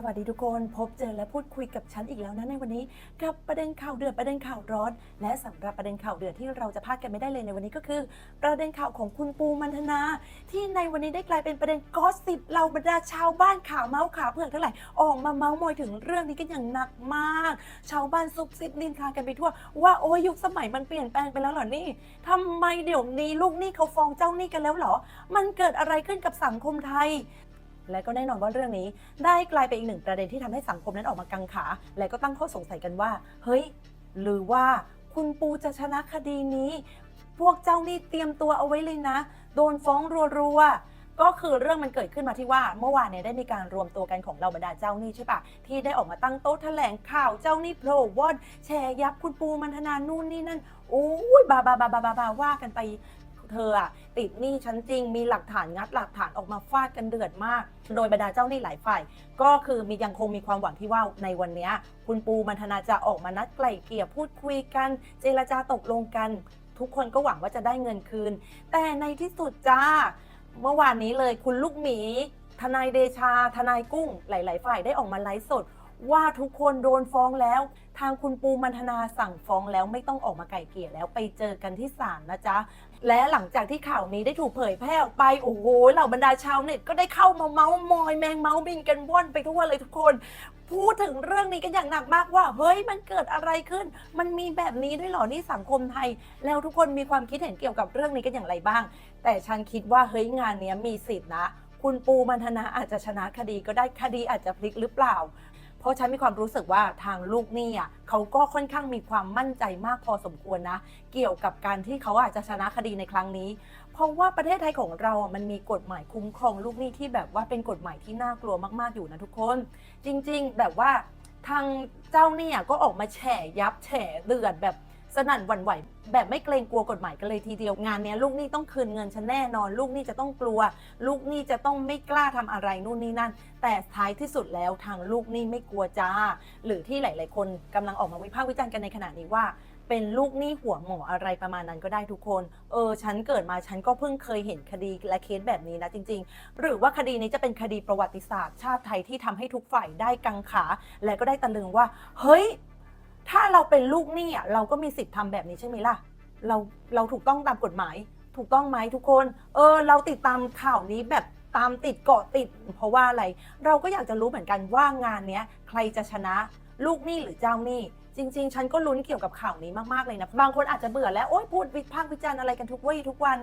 สวัสดีทุกคนพบเจอและพูดคุยกับฉันอีกแล้วนะในวันนี้ กับประเด็นข่าวเดือดประเด็นข่าวร้อน และสำหรับประเด็นข่าวเดือดที่เราจะพลาดกันไม่ได้เลยในวันนี้ก็คือ ประเด็นข่าวของคุณปูมันธนา ที่ในวันนี้ได้กลายเป็นประเด็นกอสซิบเราบรรดาชาวบ้านข่าวเมาส์ข่าวเผือกทั้งหลายออกมาเมาส์มอยถึงเรื่องนี้กันอย่างหนักมาก ชาวบ้านซุบซิบนินทากันไปทั่ว ว่าโอ้ยุคสมัยมันเปลี่ยนแปลงไปแล้วเหรอนี่ทำไมเดี๋ยวนี้ลูกหนี้เขาฟ้องเจ้าหนี้กันแล้วเหรอ มันเกิดอะไรขึ้นกับสังคมไทย และก็แน่นอนว่าเรื่องนี้ ได้กลายเป็นอีกหนึ่งประเด็นที่ทำให้สังคมนั้นออกมากังขา และก็ตั้งข้อสงสัยกันว่า เฮ้ย หรือว่าคุณปูจะชนะคดีนี้ พวกเจ้านี้เตรียมตัวเอาไว้เลยนะ โดนฟ้องรัวๆก็คือเรื่องมันเกิดขึ้นมาที่ว่าเมื่อวานเนี่ยได้มีการรวมตัวกันของเราบรรดาเจ้าหนี้ใช่ปะที่ได้ออกมาตั้งโต๊ะแถลงข่าวเจ้าหนี้โผล่วอนแชร์ยับคุณปูมันธนานู่นนี่นั่นโอ้ยบาบาบาบาบาบาว่ากันไป เธออะติดหนี้ชั้นจริง มีหลักฐานงัดหลักฐานออกมาฟาดกันเดือดมาก โดยบรรดาเจ้าหนี้หลายฝ่าย ก็คือมียังคงมีความหวังที่ว่าในวันเนี้ยคุณปูมันธนาจะออกมานัดไกล่เกลี่ยพูดคุยกัน เจรจาตกลงกัน ทุกคนก็หวังว่าจะได้เงินคืน แต่ในที่สุดจ้า เมื่อวานนี้เลยคุณลูกหมี ทนายเดชา ทนายกุ้ง หลาย ๆ ฝ่ายได้ออกมาไลฟ์สดว่าทุกคนโดนฟ้องแล้ว ทางคุณปูมันธนาสั่งฟ้องแล้วไม่ต้องออกมาไกล่เกลี่ยแล้วไปเจอกันที่ศาลนะจ๊ะ และหลังจากที่ข่าวนี้ได้ถูกเผยแพร่ออกไป โอ้โหเหล่าบรรดาชาวเน็ตก็ได้เข้ามาเมาส์มอยแมงเมาส์บินกันว่อนไปทั่วเลยทุกคน พูดถึงเรื่องนี้กันอย่างหนักมากว่า เฮ้ยมันเกิดอะไรขึ้น มันมีแบบนี้ด้วยเหรอนี่สังคมไทย แล้วทุกคนมีความคิดเห็นเกี่ยวกับเรื่องนี้กันอย่างไรบ้าง แต่ฉันคิดว่าเฮ้ยงานเนี้ยมีสิทธินะ คุณปูมันธนาอาจจะชนะคดีก็ได้คดีอาจจะพลิกหรือเปล่า เพราะฉันมีความรู้สึกว่าทางลูกหนี้อะเขาก็ค่อนข้างมีความมั่นใจมากพอสมควรนะ เกี่ยวกับการที่เขาอาจจะชนะคดีในครั้งนี้ เพราะว่าประเทศไทยของเราอะมันมีกฎหมายคุ้มครองลูกหนี้ที่แบบว่าเป็นกฎหมายที่น่ากลัวมากๆอยู่นะทุกคน จริง ๆ แบบว่าทางเจ้าเนี่ยก็ออกมาแฉยับแฉเดือดแบบ นั่นหวั่นไหว แบบไม่เกรงกลัวกฎหมายกันเลยทีเดียวงานเนี้ยลูกหนี้ต้องคืนเงินฉันแน่นอน ลูกหนี้จะต้องกลัว ลูกหนี้จะต้องไม่กล้าทำอะไรนู่นนี่นั่น แต่ท้ายที่สุดแล้วทางลูกหนี้ไม่กลัวจ้า หรือที่หลาย ๆ คนกำลังออกมาวิพากษ์วิจารณ์กันในขณะนี้ว่าเป็นลูกหนี้หัวหมออะไรประมาณนั้นก็ได้ทุกคน เออ ฉันเกิดมาฉันก็เพิ่งเคยเห็นคดีและเคสแบบนี้นะจริง ๆ หรือว่าคดีนี้จะเป็นคดีประวัติศาสตร์ชาติไทยที่ทำให้ทุกฝ่ายได้กังขา และก็ได้ตะลึงว่า เฮ้ย ถ้าเราเป็นลูกหนี้อะเราก็มีสิทธิ์ทำแบบนี้ใช่ไหมล่ะ เราเราถูกต้องตามกฎหมาย ถูกต้องไหมทุกคน เออ เราติดตามข่าวนี้แบบตามติดเกาะติด เพราะว่าอะไร เราก็อยากจะรู้เหมือนกันว่างานเนี้ยใครจะชนะลูกหนี้หรือเจ้าหนี้ จริง ๆ ฉันก็ลุ้นเกี่ยวกับข่าวนี้มากๆเลยนะ บางคนอาจจะเบื่อแล้ว โอ๊ยพูดวิพากษ์วิจารณ์อะไรกันทุกวี่ทุกวัน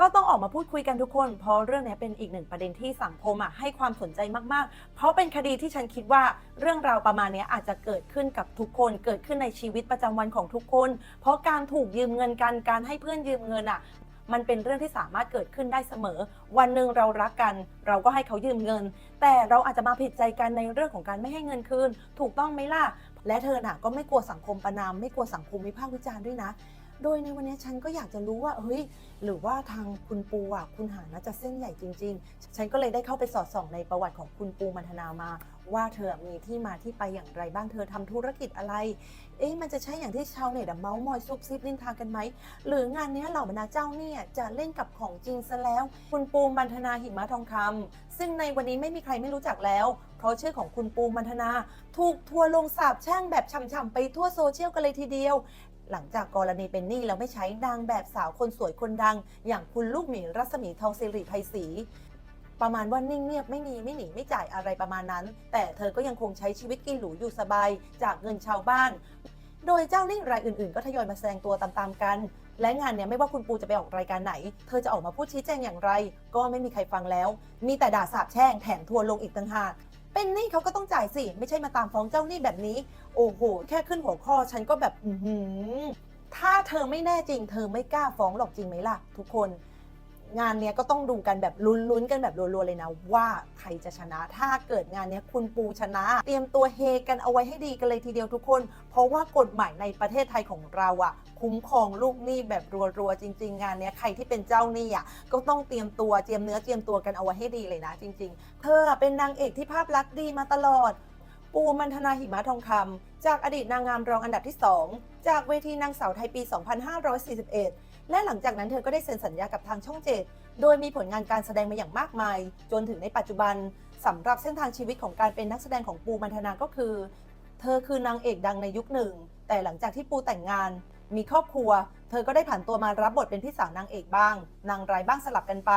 ก็ต้องออกมาพูดคุยกันทุกคน เพราะเรื่องนี้เป็นอีกหนึ่งประเด็นที่สังคมอะให้ความสนใจมากๆ เพราะเป็นคดีที่ฉันคิดว่าเรื่องราวประมาณนี้อาจจะเกิดขึ้นกับทุกคนเกิดขึ้นในชีวิตประจำวันของทุกคน เพราะการถูกยืมเงินกันการให้เพื่อนยืมเงินอะมันเป็นเรื่องที่สามารถเกิดขึ้นได้เสมอ วันหนึ่งเรารักกัน เราก็ให้เขายืมเงิน แต่เราอาจจะมาผิดใจกันในเรื่องของการไม่ให้เงินคืน ถูกต้องไหมล่ะ และเธอน่ะก็ไม่กลัวสังคมประนาม ไม่กลัวสังคมวิพากษ์วิจารณ์ด้วยนะ โดยในวันนี้ฉันก็อยากจะรู้ว่าเฮ้ยหรือว่าทางคุณปูอะคุณหาน่าจะเส้นใหญ่จริง ๆ ฉันก็เลยได้เข้าไปสอดส่องในประวัติของคุณปูมันธนามา ว่าเธอมีที่มาที่ไปอย่างไรบ้างเธอทำธุรกิจอะไร เอ๊ะมันจะใช่อย่างที่ชาวเน็ตเมาส์มอยซุบซิบนินทากันไหม หรืองานนี้เหล่าบรรดาเจ้าเนี่ยจะเล่นกับของจริงซะแล้ว คุณปูมันธนาหิมะทองคำซึ่งในวันนี้ไม่มีใครไม่รู้จักแล้ว เพราะชื่อของคุณปูมันธนาถูกทัวร์ลงสาบแช่งแบบช่ำๆไปทั่วโซเชียลกันเลยทีเดียวหลังจากกรณีเป็นหนี้แล้วไม่ใช้นางแบบสาวคนสวยคนดัง อย่างคุณลูกหมีรัศมีทองสิริไพศรี ประมาณว่านิ่งเงียบไม่มีไม่หนีไม่จ่ายอะไรประมาณนั้น แต่เธอก็ยังคงใช้ชีวิตกินหรูอยู่สบาย จากเงินชาวบ้าน โดยเจ้าหนี้รายอื่นๆ ก็ทยอยมาแสดงตัวตามๆกัน และงานเนี้ยไม่ว่าคุณปูจะไปออกรายการไหน เธอจะออกมาพูดชี้แจงอย่างไร ก็ไม่มีใครฟังแล้ว มีแต่ด่าสาบแช่งแถมทัวร์ลงอีกต่างหากเป็นหนี้เขาก็ต้องจ่ายสิ ไม่ใช่มาตามฟ้องเจ้าหนี้แบบนี้ โอ้โห แค่ขึ้นหัวข้อฉันก็แบบ อือหือถ้าเธอไม่แน่จริง เธอไม่กล้าฟ้องหรอกจริงไหมล่ะ ทุกคน งานเนี้ยก็ต้องดูกันแบบลุ้นๆกันแบบรัวๆเลยนะว่าใครจะชนะ ถ้าเกิดงานเนี้ยคุณปูชนะ เตรียมตัวเฮกันเอาไว้ให้ดีกันเลยทีเดียวทุกคน เพราะว่ากฎหมายในประเทศไทยของเราอะคุ้มครองลูกหนี้แบบรัวๆจริง ๆ งานเนี้ยใครที่เป็นเจ้าหนี้อะก็ต้องเตรียมตัวเตรียมเนื้อเตรียมตัวกันเอาไว้ให้ดีเลยนะ จริง ๆ เธอเป็นนางเอกที่ภาพลักษณ์ดีมาตลอด ปูมันธนาหิมะทองคำจากอดีตนางงามรองอันดับที่ 2 จากเวทีนางสาวไทยปี 2541 และหลังจากนั้นเธอก็ได้เซ็นสัญญากับทางช่องเจ็ดโดยมีผลงานการแสดงมาอย่างมากมาย จนถึงในปัจจุบันสำหรับเส้นทางชีวิตของการเป็นนักแสดงของปูมันธนาก็คือ เธอคือนางเอกดังในยุคหนึ่ง แต่หลังจากที่ปูแต่งงาน มีครอบครัว เธอก็ได้ผ่านตัวมารับบทเป็นพี่สาวนางเอกบ้าง นางร้ายบ้างสลับกันไป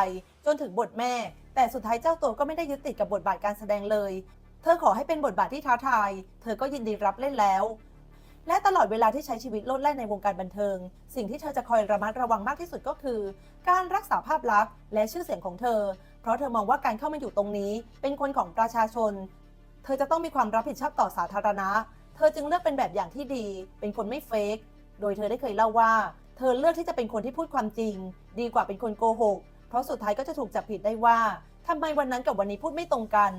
จนถึงบทแม่ แต่สุดท้ายเจ้าตัวก็ไม่ได้ยึดติดกับบทบาทการแสดงเลย เธอขอให้เป็นบทบาทที่ท้าทาย เธอก็ยินดีรับเล่นแล้ว และตลอดเวลาที่ใช้ชีวิตโลดแล่นในวงการบันเทิง สิ่งที่เธอจะคอยระมัดระวังมากที่สุดก็คือ การรักษาภาพลักษณ์และชื่อเสียงของเธอ เพราะเธอมองว่าการเข้ามาอยู่ตรงนี้ เป็นคนของประชาชน เธอจะต้องมีความรับผิดชอบต่อสาธารณะ เธอจึงเลือกเป็นแบบอย่างที่ดี เป็นคนไม่เฟกโดยเธอได้เคยเล่าว่า เธอเลือกที่จะเป็นคนที่พูดความจริง ดีกว่าเป็นคนโกหก เพราะสุดท้ายก็จะถูกจับผิดได้ว่าทำไมวันนั้นกับวันนี้พูดไม่ตรงกัน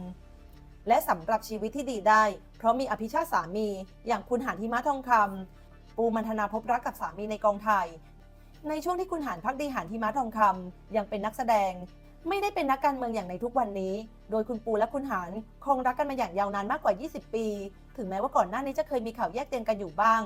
และสำหรับชีวิตที่ดีได้ เพราะมีอภิชาติสามี อย่างคุณหานหิมะทองคำปูมันธนาพบรักกับสามีในกองถ่ายในช่วงที่คุณหานพักดีหานหิมะทองคำยังเป็นนักแสดง ไม่ได้เป็นนักการเมืองอย่างในทุกวันนี้ โดยคุณปูและคุณหานคงรักกันมาอย่างยาวนานมากกว่า 20 ปี ถึงแม้ว่าก่อนหน้านี้จะเคยมีข่าวแยกเตียงกันอยู่บ้าง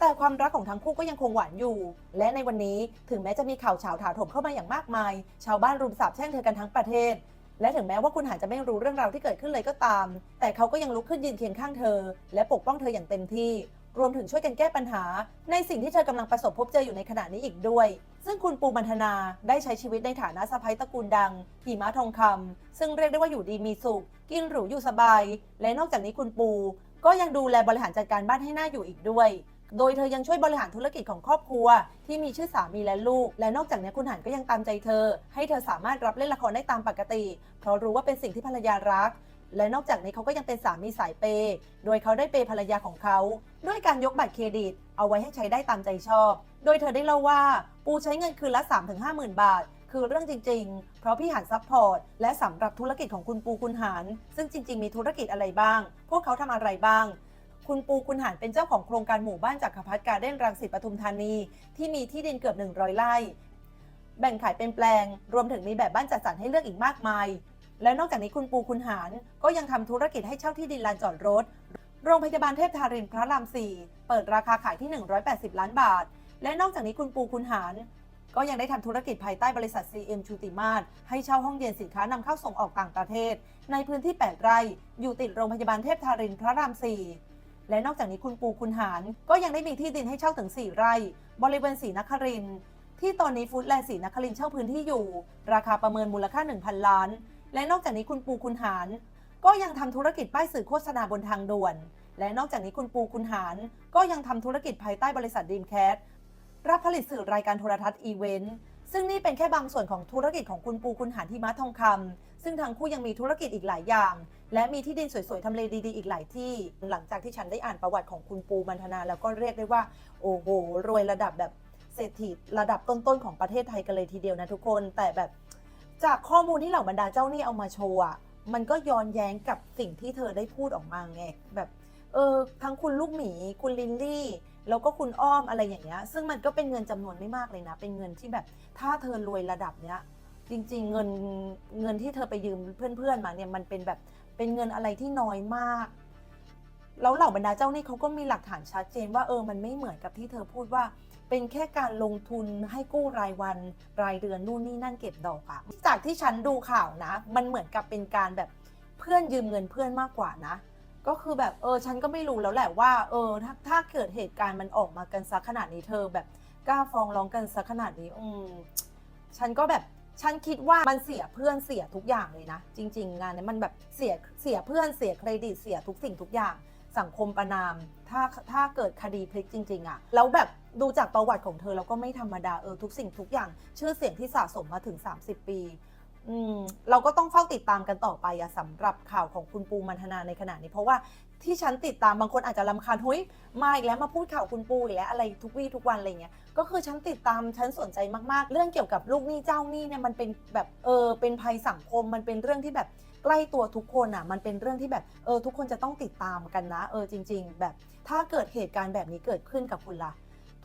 แต่ความรักของทั้งคู่ก็ยังคงหวานอยู่ และในวันนี้ถึงแม้จะมีข่าวเฉาถาถมเข้ามาอย่างมากมาย ชาวบ้านรุมสาบแช่งเธอกันทั้งประเทศ และถึงแม้ว่าคุณหานจะไม่รู้เรื่องราวที่เกิดขึ้นเลยก็ตาม แต่เขาก็ยังลุกขึ้นยืนเคียงข้างเธอ และปกป้องเธออย่างเต็มที่ รวมถึงช่วยกันแก้ปัญหา ในสิ่งที่เธอกำลังประสบพบเจออยู่ในขณะนี้อีกด้วย ซึ่งคุณปูมันธนาได้ใช้ชีวิตในฐานะสะพ้ยตระกูลดังหิมะทองคำซึ่งเรียกได้ว่าอยู่ดีมีสุข กินหรูอยู่สบาย และนอกจากนี้คุณปู ก็ยังดูแลบริหารจัดการบ้านให้หน่าอยู่อีกด้วย โดยเธอยังช่วยบริหารธุรกิจของครอบครัว ที่มีชื่อสามีและลูก และนอกจากนี้คุณหันก็ยังตามใจเธอ ให้เธอสามารถรับเล่นละครได้ตามปกติ เพราะรู้ว่าเป็นสิ่งที่ภรรยารัก และนอกจากนี้เขาก็ยังเป็นสามีสายเปย์โดยเขาได้เปย์ภรรยาของเขา ด้วยการยกบัตรเครดิต เอาไว้ให้ใช้ได้ตามใจชอบ โดยเธอได้เล่าว่าปูใช้เงินคืนละ 3-5หมื่นบาทคือเรื่องจริง ๆ เพราะพี่หานซัพพอร์ต และสำหรับธุรกิจของคุณปูคุณหานซึ่งจริง ๆ มีธุรกิจอะไรบ้าง พวกเขาทำอะไรบ้าง คุณปูคุณหานเป็นเจ้าของโครงการหมู่บ้านจักรพัฒการ์เด้นรังสิตปทุมธานี ที่มีที่ดินเกือบ 100 ไร่ แบ่งขายเป็นแปลง รวมถึงมีแบบบ้านจัดสรรให้เลือกอีกมากมาย และนอกจากนี้คุณปูคุณหานก็ยังทำธุรกิจให้เช่าที่ดินลานจอดรถ โรงพยาบาลเทพทารินพระราม 4 เปิดราคาขายที่ 180 ล้านบาท และนอกจากนี้คุณปูคุณหานก็ยังได้ทำธุรกิจภายใต้บริษัท CM ชูติมาศให้เช่าห้องเย็นสินค้านำเข้าส่งออกต่างประเทศ ในพื้นที่ 8 ไร่ อยู่ติดโรงพยาบาลเทพทารินพระราม 4 และนอกจากนี้คุณปูคุณหานก็ยังได้มีที่ดินให้เช่าถึง 4 ไร่ บริเวณศรีนครินที่ตอนนี้ฟูดแลนด์ศรีนครินเช่าพื้นที่อยู่ ราคาประเมินมูลค่า 1,000 ล้าน และนอกจากนี้คุณปูคุณหานก็ยังทำธุรกิจป้ายสื่อโฆษณาบนทางด่วน และนอกจากนี้คุณปูคุณหานก็ยังทำธุรกิจภายใต้บริษัทดีมแคสรับผลิตสื่อรายการโทรทัศน์อีเวนต์ ซึ่งนี่เป็นแค่บางส่วนของธุรกิจของคุณปูคุณหานที่ม้าทองคำซึ่งทั้งคู่ยังมีธุรกิจอีกหลายอย่าง และมีที่ดินสวยๆทำเลดีๆอีกหลายที่ หลังจากที่ฉันได้อ่านประวัติของคุณปูมันธนา แล้วก็เรียกได้ว่า โอ้โห รวยระดับแบบเศรษฐีระดับต้นๆของประเทศไทยกันเลยทีเดียวนะทุกคนแต่แบบ จากข้อมูลที่เหล่าบรรดาเจ้าหนี้เอามาโชว์อะมันก็ย้อนแย้งกับสิ่งที่เธอได้พูดออกมาไงแบบเออทั้งคุณลูกหมีคุณลินลี่ แล้วก็คุณอ้อมอะไรอย่างเงี้ย ซึ่งมันก็เป็นเงินจำนวนไม่มากเลยนะ เป็นเงินที่แบบถ้าเธอรวยระดับเนี้ย จริง ๆ เงินเงินที่เธอไปยืมเพื่อนๆมาเนี่ยมันเป็นแบบเป็นเงินอะไรที่น้อยมากแล้วเหล่าบรรดาเจ้าหนี้เขาก็มีหลักฐานชัดเจนว่าเออมันไม่เหมือนกับที่เธอพูดว่า เป็นแค่การลงทุนให้กู้รายวันรายเดือนนู่นนี่นั่นเก็บดอกอะจากที่ฉันดูข่าวนะ มันเหมือนกับเป็นการแบบเพื่อนยืมเงินเพื่อนมากกว่านะ ก็คือแบบเออฉันก็ไม่รู้แล้วแหละว่า เออถ้าถ้าเกิดเหตุการณ์มันออกมากันสักขนาดนี้เธอแบบกล้าฟ้องร้องกันสักขนาดนี้อืมฉันก็แบบฉันคิดว่ามันเสียเพื่อนเสียทุกอย่างเลยนะ จริง ๆ งานนี้มันแบบเสียเสียเพื่อนเสียเครดิตเสียทุกสิ่งทุกอย่างสังคมประนาม ถ้าถ้าเกิดคดีพลิกจริง ๆอะแล้วแบบดูจากประวัติของเธอแล้วก็ไม่ธรรมดาเออทุกสิ่งทุกอย่าง ชื่อเสียงที่สะสมมาถึง 30 ปี เราก็ต้องเฝ้าติดตามกันต่อไปอะสำหรับข่าวของคุณปูมันธนาในขณะนี้ เพราะว่าที่ฉันติดตามบางคนอาจจะลำคาญเฮ้ยมาอีกแล้วมาพูดข่าวคุณปูอีกแล้วอะไรทุกวี่ทุกวันอะไรเงี้ยก็คือฉันติดตามฉันสนใจมากๆ เรื่องเกี่ยวกับลูกหนี้เจ้าหนี้เนี่ยมันเป็นแบบเออเป็นภัยสังคมมันเป็นเรื่องที่แบบใกล้ตัวทุกคนอะมันเป็นเรื่องที่แบบเออทุกคนจะต้องติดตามกันนะ เออจริง ๆ แบบถ้าเกิดเหตุการณ์แบบนี้เกิดขึ้นกับคุณล่ะ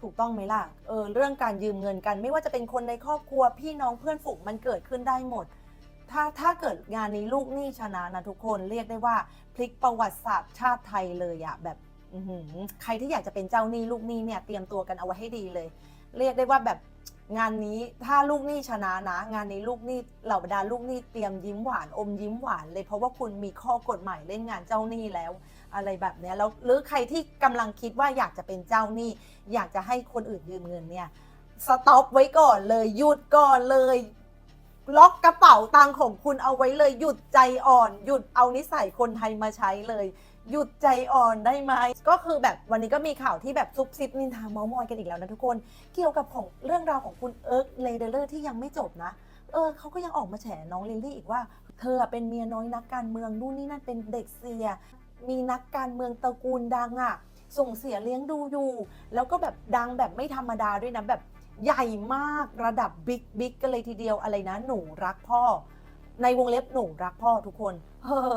ถูกต้องไหมล่ะเออเรื่องการยืมเงินกัน ไม่ว่าจะเป็นคนในครอบครัวพี่น้องเพื่อนฝูงมันเกิดขึ้นได้หมด ถ้าถ้าเกิดงานนี้ลูกหนี้ชนะนะทุกคนเรียกได้ว่าพลิกประวัติศาสตร์ชาติไทยเลยอะแบบใครที่อยากจะเป็นเจ้าหนี้ลูกหนี้เนี่ยเตรียมตัวกันเอาไว้ให้ดีเลย เรียกได้ว่าแบบ งานนี้ถ้าลูกหนี้ชนะนะ งานนี้ลูกหนี้เหล่าบรรดาลูกหนี้เตรียมยิ้มหวานอมยิ้มหวานเลยเพราะว่าคุณมีข้อกฎหมายเล่นงานเจ้าหนี้แล้ว อะไรแบบเนี้ยแล้วหรือใครที่กำลังคิดว่าอยากจะเป็นเจ้าหนี้ อยากจะให้คนอื่นยืมเงินเนี่ยสต็อปไว้ก่อนเลยหยุดก่อนเลย ล็อกกระเป๋าตังค์ของคุณเอาไว้เลยหยุดใจอ่อน หยุดเอานิสัยคนไทยมาใช้เลย หยุดใจอ่อนได้ไหมก็คือแบบวันนี้ก็มีข่าวที่แบบซุบซิบนินทาเมาส์มอยกันอีกแล้วนะทุกคน เกี่ยวกับของเรื่องราวของคุณเอิร์กเลเดอร์ที่ยังไม่จบนะ เออเขาก็ยังออกมาแฉน้องลิลลี่อีกว่า เธอเป็นเมียน้อยนักการเมืองนู่นนี่นั่นเป็นเด็กเสีย มีนักการเมืองตระกูลดังอะ่ะส่งเสียเลี้ยงดูอยู่ แล้วก็แบบดังแบบไม่ธรรมดาด้วยนะแบบใหญ่มากระดับบิ๊กบิ๊กกันเลยทีเดียวอะไรนะ หนูรักพ่อ ในวงเล็บหนูรักพ่อทุกคนเออ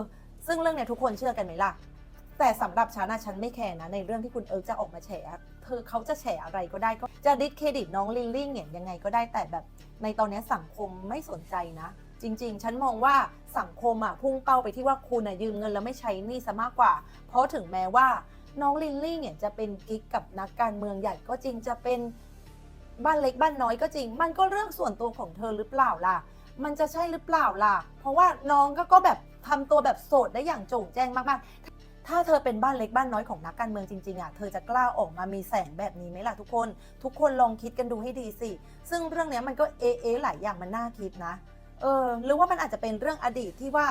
ซึ่งเรื่องเนี้ยทุกคนเชื่อกันไหมล่ะ แต่สำหรับฉันนะฉันไม่แคร์นะในเรื่องที่คุณเอิร์กจะออกมาแฉเธอเขาจะแฉอะไรก็ได้ก็จะดิสเครดิตน้องลิลลี่เนี่ยยังไงก็ได้แต่แบบ ในตอนนี้สังคมไม่สนใจนะ จริง ๆ ฉันมองว่าสังคมอะพุ่งเป้าไปที่ว่าคุณอะยืมเงินแล้วไม่ใช้หนี้ซะมากกว่า เพราะถึงแม้ว่าน้องลิลลี่เนี่ยจะเป็นกิ๊กกับนักการเมืองใหญ่ก็จริงจะเป็นบ้านเล็กบ้านน้อยก็จริง มันก็เรื่องส่วนตัวของเธอหรือเปล่าล่ะ มันจะใช่หรือเปล่าล่ะ เพราะว่าน้องก็ก็แบบทำตัวแบบโสดได้อย่างโจ่งแจ้งมากๆ ถ้าเธอเป็นบ้านเล็กบ้านน้อยของนักการเมืองจริงๆอะเธอจะกล้าออกมามีแสงแบบนี้ไหมล่ะทุกคน ทุกคนลองคิดกันดูให้ดีสิ ซึ่งเรื่องนี้มันก็เอเอหลายอย่างมันน่าคิดนะ เออ หรือว่ามันอาจจะเป็นเรื่องอดีตที่ว่า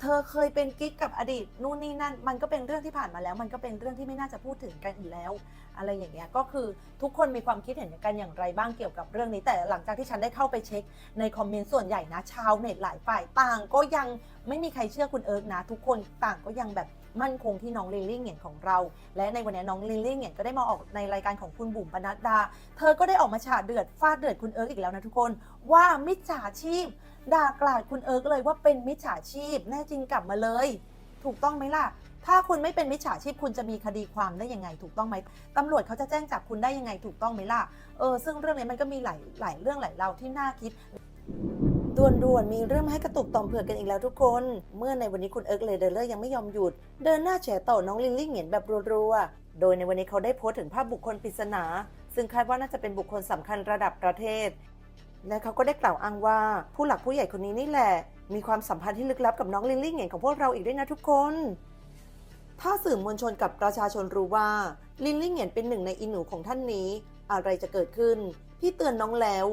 เธอเคยเป็นกิ๊กกับอดีตนู่นนี่นั่น มันก็เป็นเรื่องที่ผ่านมาแล้ว มันก็เป็นเรื่องที่ไม่น่าจะพูดถึงกันอีกแล้ว อะไรอย่างเงี้ยก็คือทุกคนมีความคิดเห็นกันอย่างไรบ้างเกี่ยวกับเรื่องนี้ แต่หลังจากที่ฉันได้เข้าไปเช็คในคอมเมนต์ส่วนใหญ่นะชาวเน็ตหลายฝ่ายต่าง ก็ยังไม่มีใครเชื่อคุณเอิร์กนะ ทุกคนต่างก็ยังแบบ มั่นคงที่น้องลิลลี่เหงียนของเรา และในวันนี้น้องลิลลี่เหงียนก็ได้มาออกในรายการของคุณบุ๋มปนัดดา เธอก็ได้ออกมาฉาดเดือดฟาดเดือดคุณเอิร์กอีกแล้วนะทุกคน ว่ามิจฉาชีพด่ากลาดคุณเอิร์กเลยว่าเป็นมิจฉาชีพแน่จริงกลับมาเลย ถูกต้องไหมล่ะถ้าคุณไม่เป็นมิจฉาชีพคุณจะมีคดีความได้ยังไงถูกต้องไหมตำรวจเขาจะแจ้งจับคุณได้ยังไงถูกต้องไหมล่ะเออซึ่งเรื่องนี้มันก็มีหลายหลายเรื่องหลายราวที่น่าคิด ด่วนๆ มีเรื่องมาให้กระตุกต่อมเผือกกันอีกแล้วทุกคน เมื่อในวันนี้คุณเอิร์กเลเดอร์ยังไม่ยอมหยุด เดินหน้าแฉต่อน้องลิลลี่เหงียนแบบรัวๆ โดยในวันนี้เขาได้โพสต์ถึงภาพบุคคลปริศนา ซึ่งคาดว่าน่าจะเป็นบุคคลสำคัญระดับประเทศ และเขาก็ได้กล่าวอ้างว่าผู้หลักผู้ใหญ่คนนี้นี่แหละ มีความสัมพันธ์ที่ลึกลับกับน้องลิลลี่เหงียนของพวกเราอีกด้วยนะทุกคน ถ้าสื่อมวลชนกับประชาชนรู้ว่าลิลลี่เหงียนเป็นหนึ่งในอินหนูของท่านนี้ อะไรจะเกิดขึ้น พี่เตือนน้องแล้ว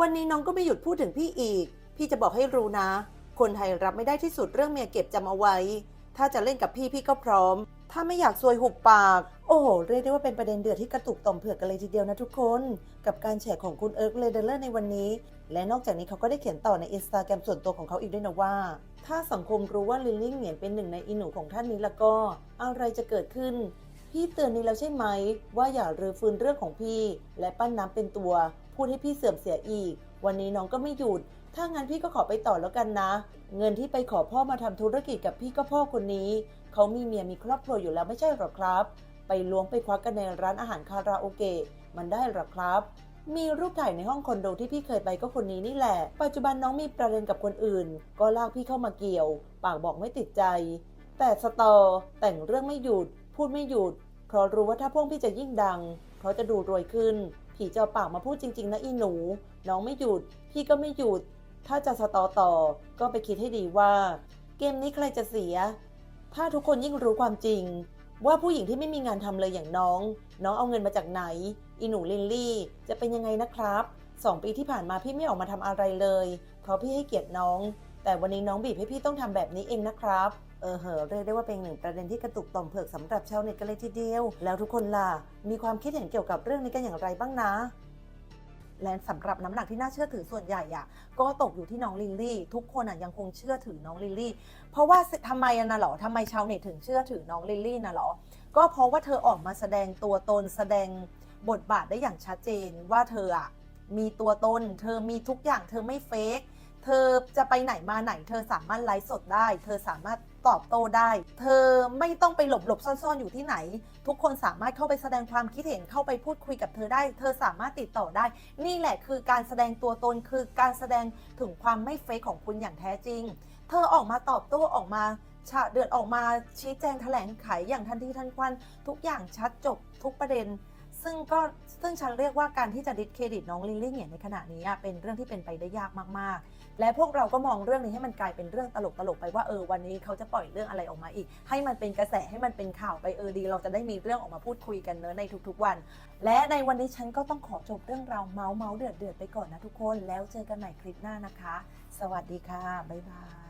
วันนี้น้องก็ไม่หยุดพูดถึงพี่อีก พี่จะบอกให้รู้นะ คนไทยรับไม่ได้ที่สุดเรื่องเมียเก็บจำเอาไว้ ถ้าจะเล่นกับพี่พี่ก็พร้อม ถ้าไม่อยากซวยหุบปาก โอ้โห เรียกได้ว่าเป็นประเด็นเดือดที่กระตุกต่อมเผือกกันเลยทีเดียวนะทุกคน กับการแฉของคุณเอิร์กเลเดอร์ในวันนี้ และนอกจากนี้เขาก็ได้เขียนต่อในอินสตาแกรมส่วนตัวของเขาอีกด้วยนะว่า ถ้าสังคมรู้ว่าลิลลี่เหงียนเป็นหนึ่งในอินหนูของท่านนี้แล้วก็อะไรจะเกิดขึ้นพี่เตือนนี้แล้วใช่ไหม ว่าอย่ารื้อฟื้นเรื่องของพี่ และปั้นน้ำเป็นตัว พูดให้พี่เสื่อมเสียอีก วันนี้น้องก็ไม่หยุด ถ้างั้นพี่ก็ขอไปต่อแล้วกันนะ เงินที่ไปขอพ่อมาทำธุรกิจกับพี่ก็พ่อคนนี้ เขามีเมียมีครอบครัวอยู่แล้วไม่ใช่หรอครับ ไปล้วงไปควักกันในร้านอาหารคาราโอเกะมันได้หรอครับ มีรูปถ่ายในห้องคอนโดที่พี่เคยไปก็คนนี้นี่แหละ ปัจจุบันน้องมีประเด็นกับคนอื่น ก็ลากพี่เข้ามาเกี่ยว ปากบอกไม่ติดใจ แต่สตอแต่งเรื่องไม่หยุด พูดไม่หยุด เพราะรู้ว่าถ้าพวกพี่จะยิ่งดังเพราะจะดูรวยขึ้น ผีจะเอาปากมาพูดจริง ๆนะอีหนู น้องไม่หยุด พี่ก็ไม่หยุด ถ้าจะสตอต่อก็ไปคิดให้ดีว่า เกมนี้ใครจะเสีย ถ้าทุกคนยิ่งรู้ความจริง ว่าผู้หญิงที่ไม่มีงานทำเลยอย่างน้อง น้องเอาเงินมาจากไหน อีหนูลินลี่จะเป็นยังไงนะครับสองปีที่ผ่านมาพี่ไม่ออกมาทำอะไรเลย เพราะพี่ให้เกียรติน้อง แต่วันนี้น้องบีบให้พี่ต้องทำแบบนี้เองนะครับ เออเหอเรียกได้ว่าเป็นหนึ่งประเด็นที่กระตุกต่อมเผือกสำหรับชาวเน็ตกันเลยทีเดียว แล้วทุกคนล่ะ มีความคิดเห็นเกี่ยวกับเรื่องนี้กันอย่างไรบ้างนะ และสำหรับน้ำหนักที่น่าเชื่อถือส่วนใหญ่อะก็ตกอยู่ที่น้องลิลลี่ ทุกคนอะยังคงเชื่อถือน้องลิลลี่ เพราะว่าทำไมอะนะหรอทำไมชาวเน็ตถึงเชื่อถือน้องลิลลี่นะหรอ ก็เพราะว่าเธอออกมาแสดงตัวตนแสดงบทบาทได้อย่างชัดเจนว่าเธออะมีตัวตน เธอมีทุกอย่าง เธอไม่เฟกเธอจะไปไหนมาไหน เธอสามารถไลฟ์สดได้ เธอสามารถ ตอบโต้ได้ เธอไม่ต้องไปหลบหลบซ่อนๆอยู่ที่ไหน ทุกคนสามารถเข้าไปแสดงความคิดเห็นเข้าไปพูดคุยกับเธอได้ เธอสามารถติดต่อได้ นี่แหละคือการแสดงตัวตนคือการแสดงถึงความไม่เฟกของคุณอย่างแท้จริง เธอออกมาตอบโต้ออกมาฉะเดือดออกมาชี้แจงแถลงไขอย่างทันทีทันควันทุกอย่างชัดจบทุกประเด็น ซึ่งก็ซึ่งฉันเรียกว่าการที่จะดิสเครดิตน้องลิลลี่เนี่ยในขณะนี้เป็นเรื่องที่เป็นไปได้ยากมากๆ และพวกเราก็มองเรื่องนี้ให้มันกลายเป็นเรื่องตลกๆไปว่าเออวันนี้เขาจะปล่อยเรื่องอะไรออกมาอีก ให้มันเป็นกระแสให้มันเป็นข่าวไปเออดี เราจะได้มีเรื่องออกมาพูดคุยกันเนอะในทุกๆวัน และในวันนี้ฉันก็ต้องขอจบเรื่องราวเมาส์เมาส์เดือดเดือดไปก่อนนะทุกคน แล้วเจอกันใหม่คลิปหน้านะคะ สวัสดีค่ะบ๊ายบาย